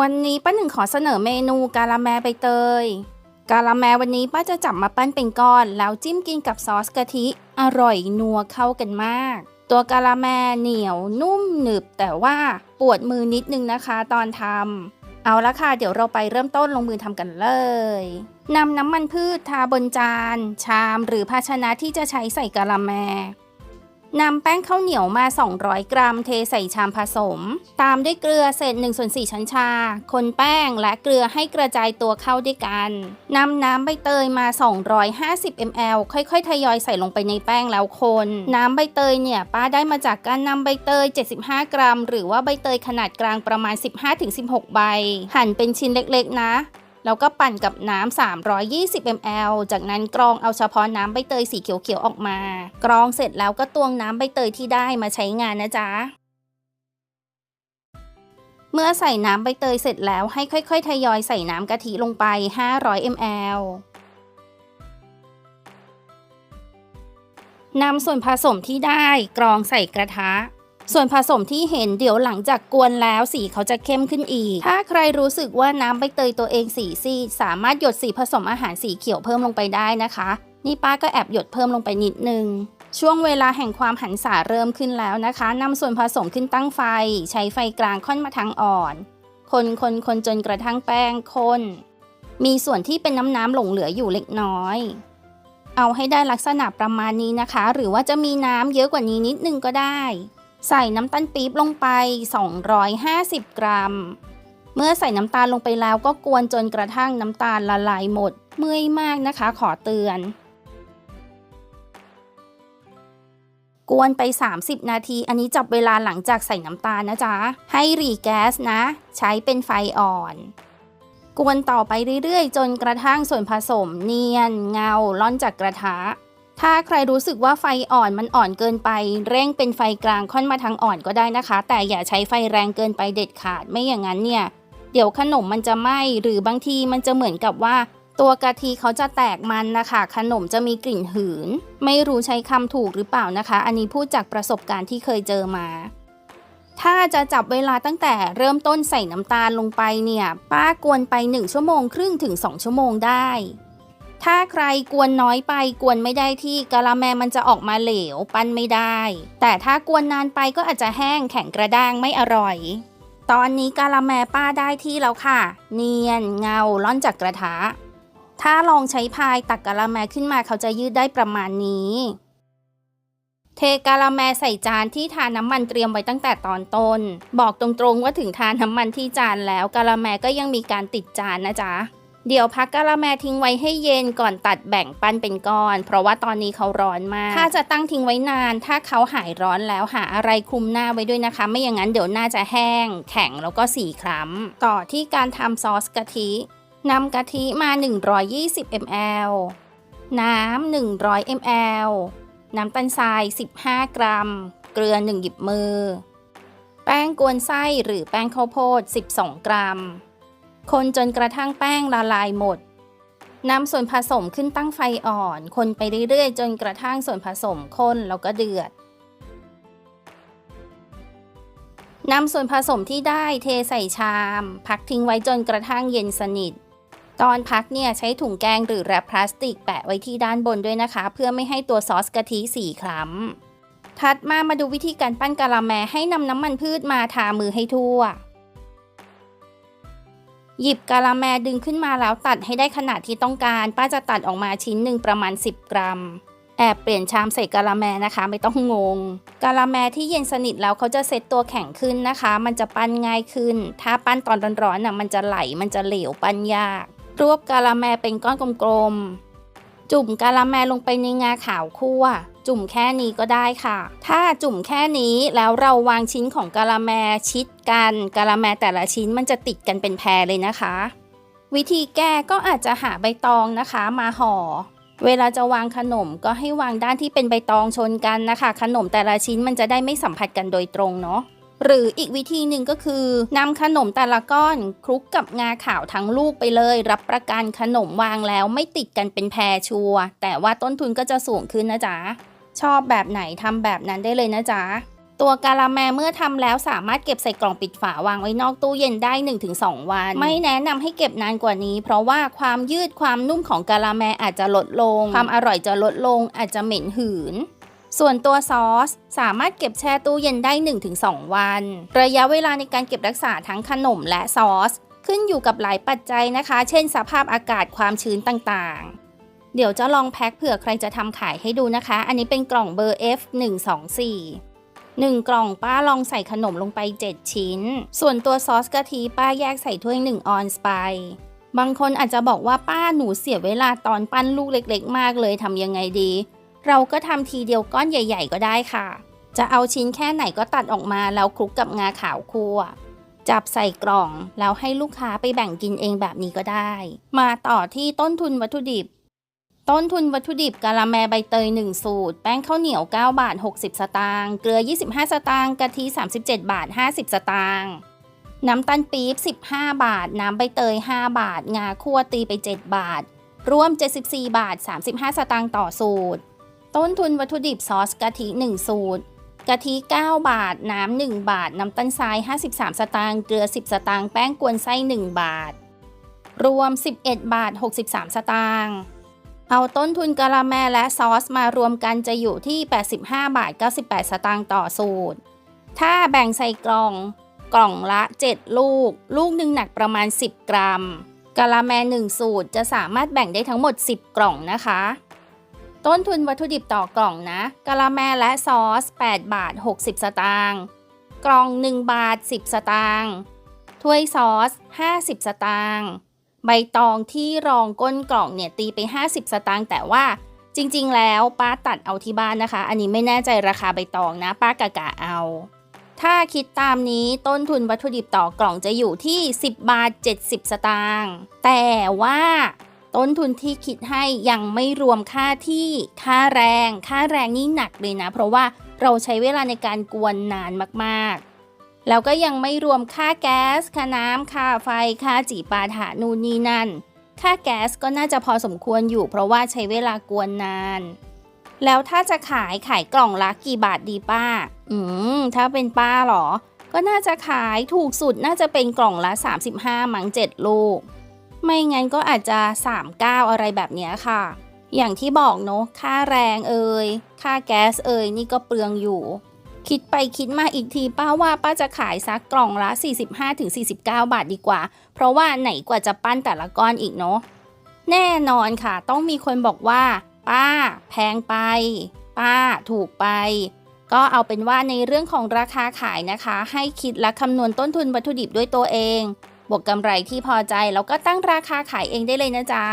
วันนี้ป้าหนึ่งขอเสนอเมนูกาละแมใบเตย กาละแมวันนี้ป้าจะจับมาปั้นเป็นก้อน แล้วจิ้มกินกับซอสกะทิ อร่อยนัวเข้ากันมาก ตัวกาละแมเหนียวนุ่มหนึบ แต่ว่าปวดมือนิดนึงนะคะตอนทำเอาละค่ะ เดี๋ยวเราไปเริ่มต้นลงมือทำกันเลยนำน้ำมันพืชทาบนจาน ชามหรือภาชนะที่จะใช้ใส่กาละแม นำแป้งข้าวเหนียวมา 200 กรัม เทใส่ชามผสม ตามด้วยเกลือเศษ1ส่วน4ช้อนชา คนแป้งและเกลือให้กระจายตัวเข้าด้วยกันนำน้ำใบเตยมา 250 ml ค่อยๆ ทยอยใส่ลงไปในแป้งแล้วคน น้ำใบเตยเนี่ยป้าได้มาจากการนำใบเตย 75 กรัม หรือว่าใบเตยขนาดกลางประมาณ 15-16 ใบ หั่นเป็นชิ้นเล็กๆนะ แล้วก็ปั่นกับน้ำ 320 ml จากนั้นกรองเอาเฉพาะน้ำใบเตยสีเขียวๆออกมา กรองเสร็จแล้วก็ตวงน้ำใบเตยที่ได้มาใช้งานนะจ๊ะเมื่อใส่น้ำใบเตยเสร็จแล้วให้ค่อยๆ ทยอยใส่น้ำกะทิลงไป 500 ml นำส่วนผสมที่ได้กรองใส่กระทะ ส่วนผสมที่เห็นเดี๋ยวหลังจากกวนแล้วสีเขาจะเข้มขึ้นอีก ถ้าใครรู้สึกว่าน้ำใบเตยตัวเองสีซีดสามารถหยดสีผสมอาหารสีเขียวเพิ่มลงไปได้นะคะ นี่ป้าก็แอบหยดเพิ่มลงไปนิดนึง ช่วงเวลาแห่งความหันษาเริ่มขึ้นแล้วนะคะนำส่วนผสมขึ้นตั้งไฟ ใช้ไฟกลางค่อนมาทางอ่อน คนคนคนจนกระทั่งแป้งข้นมีส่วนที่เป็นน้ำน้ำหลงเหลืออยู่เล็กน้อยเอาให้ได้ลักษณะประมาณนี้นะคะ หรือว่าจะมีน้ำเยอะกว่านี้นิดนึงก็ได้ ใส่น้ำตาลปี๊บลงไป 250 กรัม เมื่อใส่น้ำตาลลงไปแล้วก็กวนจนกระทั่งน้ำตาลละลายหมด เมื่อยมากนะคะขอเตือน กวนไป 30 นาที อันนี้จับเวลาหลังจากใส่น้ำตาลนะจ๊ะ ให้รีแก๊สนะ ใช้เป็นไฟอ่อน กวนต่อไปเรื่อยๆ จนกระทั่งส่วนผสมเนียนเงาล่อนจากกระทะ ถ้าใครรู้สึกว่าไฟอ่อนมันอ่อนเกินไป เร่งเป็นไฟกลางค่อนมาทางอ่อนก็ได้นะคะ แต่อย่าใช้ไฟแรงเกินไปเด็ดขาดไม่อย่างนั้นเนี่ย เดี๋ยวขนมมันจะไหม้หรือบางทีมันจะเหมือนกับว่า ตัวกะทิเขาจะแตกมันนะคะ ขนมจะมีกลิ่นหืน ไม่รู้ใช้คำถูกหรือเปล่านะคะ อันนี้พูดจากประสบการณ์ที่เคยเจอมา ถ้าจะจับเวลาตั้งแต่เริ่มต้นใส่น้ำตาลลงไปเนี่ย ป้ากวนไป 1 ชั่วโมงครึ่งถึง 2 ชั่วโมงได้ ถ้าใครกวนน้อยไปกวนไม่ได้ที่กะละแมมันจะออกมาเหลว ปั้นไม่ได้ แต่ถ้ากวนนานไปก็อาจจะแห้งแข็งกระด้างไม่อร่อย ตอนนี้กะละแมป้าได้ที่แล้วค่ะ เนียนเงาล่อนจากกระทะ ถ้าลองใช้พายตักกะละแมขึ้นมาเขาจะยืดได้ประมาณนี้ เทกะละแมใส่จานที่ทาน้ำมันเตรียมไว้ตั้งแต่ตอนต้น บอกตรงๆว่าถึงทาน้ำมันที่จานแล้วกะละแมก็ยังมีการติดจานนะจ๊ะ เดี๋ยวพักกะละแมทิ้งไว้ให้เย็นก่อนตัดแบ่งปั้นเป็นก้อน เพราะว่าตอนนี้เขาร้อนมาก ถ้าจะตั้งทิ้งไว้นาน ถ้าเขาหายร้อนแล้วหาอะไรคลุมหน้าไว้ด้วยนะคะ ไม่อย่างนั้นเดี๋ยวหน้าจะแห้ง แข็งแล้วก็สีคล้ำ ต่อที่การทำซอสกะทินำกะทิมา 120 ml น้ำ 100 ml น้ำตาลทราย 15 กรัม เกลือ 1 หยิบมือ แป้งกวนไส้หรือแป้งข้าวโพด 12 กรัม คนจนกระทั่งแป้งละลายหมดนำส่วนผสมขึ้นตั้งไฟอ่อน คนไปเรื่อยๆ จนกระทั่งส่วนผสมข้นแล้วก็เดือดนำส่วนผสมที่ได้เทใส่ชาม พักทิ้งไว้จนกระทั่งเย็นสนิท ตอนพักเนี่ยใช้ถุงแกงหรือแรปพลาสติกแปะไว้ที่ด้านบนด้วยนะคะ เพื่อไม่ให้ตัวซอสกะทิสีคล้ำถัดมามาดูวิธีการปั้นกะละแมให้นำน้ำมันพืชมาทามือให้ทั่ว หยิบกะละแมดึงขึ้นมาแล้วตัดให้ได้ขนาดที่ต้องการ ป้าจะตัดออกมาชิ้นหนึ่งประมาณ 10 กรัม แอบเปลี่ยนชามใส่กะละแมนะคะ ไม่ต้องงงกะละแมที่เย็นสนิทแล้วเขาจะเซ็ตตัวแข็งขึ้นนะคะ มันจะปั้นง่ายขึ้น ถ้าปั้นตอนร้อนๆน่ะมันจะไหลมันจะเหลวปั้นยาก รวบกะละแมเป็นก้อนกลมๆจุ่มกะละแมลงไปในงาขาวคั่ว จุ่มแค่นี้ก็ได้ค่ะ ถ้าจุ่มแค่นี้แล้วเราวางชิ้นของกะละแมชิดกันกะละแมแต่ละชิ้นมันจะติดกันเป็นแพรเลยนะคะ วิธีแก้ก็อาจจะหาใบตองนะคะมาห่อ เวลาจะวางขนมก็ให้วางด้านที่เป็นใบตองชนกันนะคะ ขนมแต่ละชิ้นมันจะได้ไม่สัมผัสกันโดยตรงเนาะหรืออีกวิธีหนึ่งก็คือนำขนมแต่ละก้อนคลุกกับงาขาวทั้งลูกไปเลย รับประกันขนมวางแล้วไม่ติดกันเป็นแพรชัวแต่ว่าต้นทุนก็จะสูงขึ้นนะจ๊ะ ชอบแบบไหนทำแบบนั้นได้เลยนะจ๊ะ ตัวกาละแมเมื่อทำแล้วสามารถเก็บใส่กล่องปิดฝาวางไว้นอกตู้เย็นได้ 1-2 วัน ไม่แนะนำให้เก็บนานกว่านี้ เพราะว่าความยืดความนุ่มของกาละแมอาจจะลดลง ความอร่อยจะลดลง อาจจะเหม็นหืนส่วนตัวซอส สามารถเก็บแช่ตู้เย็นได้ 1-2 วัน ระยะเวลาในการเก็บรักษาทั้งขนมและซอส ขึ้นอยู่กับหลายปัจจัยนะคะ เช่นสภาพอากาศความชื้นต่างๆ เดี๋ยวจะลองแพ็คเผื่อใครจะทำขายให้ดูนะคะ อันนี้เป็นกล่องเบอร์ F124 1 กล่องป้าลองใส่ขนมลงไป 7 ชิ้น ส่วนตัวซอสกะทิป้าแยกใส่ถ้วย 1 ออนซ์ไป บางคนอาจจะบอกว่าป้าหนูเสียเวลาตอนปั้นลูกเล็กๆ มากเลยทำยังไงดี เราก็ทำทีเดียวก้อนใหญ่ ๆ ก็ได้ค่ะ จะเอาชิ้นแค่ไหนก็ตัดออกมาแล้วคลุกกับงาขาวคั่ว จับใส่กล่องแล้วให้ลูกค้าไปแบ่งกินเองแบบนี้ก็ได้ มาต่อที่ต้นทุนวัตถุดิบ ต้นทุนวัตถุดิบกะละแมใบเตย 1 สูตร แป้งข้าวเหนียว 9 บาท 60 สตางค์เกลือ 25 สตางค์กะทิ 37 บาท 50 สตางค์น้ำตาลปี๊บ 15 บาท น้ำใบเตย 5 บาท งาคั่วตีไป 7 บาท รวม 74 บาท 35 สตางค์ต่อสูตร ต้นทุนวัตถุดิบซอสกะทิ 1 สูตรกะทิ 9 บาท น้ำ 1 บาท น้ำตาลทราย 53 สตางค์เกลือ 10 สตางค์แป้งกวนไส้ 1 บาท รวม 11 บาท 63 สตางค์ เอาต้นทุนกะละแมและซอสมารวมกันจะอยู่ที่ 85 บาท 98 สตางค์ต่อสูตร ถ้าแบ่งใส่กล่อง กล่องละ 7 ลูก ลูกหนึ่งหนักประมาณ 10 กรัมกะละแม1สูตรจะสามารถแบ่งได้ทั้งหมด 10 กล่องนะคะ ต้นทุนวัตถุดิบต่อกล่องนะกะละแมและซอส 8 บาท 60 สตางค์ กล่อง 1 บาท 10 สตางค์ ถ้วยซอส 50 สตางค์ ใบตองที่รองก้นกล่องเนี่ยตีไป 50 สตางค์แต่ว่าจริง ๆ แล้วป้าตัดเอาที่บ้านนะคะ อันนี้ไม่แน่ใจราคาใบตองนะ ป้ากะกะเอา ถ้าคิดตามนี้ต้นทุนวัตถุดิบต่อกล่องจะอยู่ที่ 10 บาท 70 สตางค์แต่ว่าต้นทุนที่คิดให้ยังไม่รวมค่าที่ค่าแรง ค่าแรงนี่หนักเลยนะ เพราะว่าเราใช้เวลาในการกวนนานมากๆ แล้วก็ยังไม่รวมค่าแก๊ส ค่าน้ำค่าไฟ ค่าจีปาถะนูนนี่นั่น ค่าแก๊สก็น่าจะพอสมควรอยู่ เพราะว่าใช้เวลากวนนาน แล้วถ้าจะขายขายกล่องละกี่บาทดีป้า อืม ถ้าเป็นป้าเหรอ ก็น่าจะขายถูกสุดน่าจะเป็นกล่องละ 35 มั้ง7ลูก ไม่งั้นก็อาจจะ 39 อะไรแบบนี้ค่ะ อย่างที่บอกเนาะ ค่าแรงเอ่ย ค่าแก๊สเอ่ยนี่ก็เปลืองอยู่ คิดไปคิดมาอีกทีป้าว่าป้าจะขายซักกล่องละ 45-49 บาทดีกว่า เพราะว่าไหนกว่าจะปั้นแต่ละก้อนอีกเนาะแน่นอนค่ะ ต้องมีคนบอกว่า ป้า แพงไป ป้าถูกไป ก็เอาเป็นว่าในเรื่องของราคาขายนะคะ ให้คิดและคำนวณต้นทุนวัตถุดิบด้วยตัวเอง บวกกำไรที่พอใจแล้วก็ตั้งราคาขายเองได้เลยนะจ๊ะ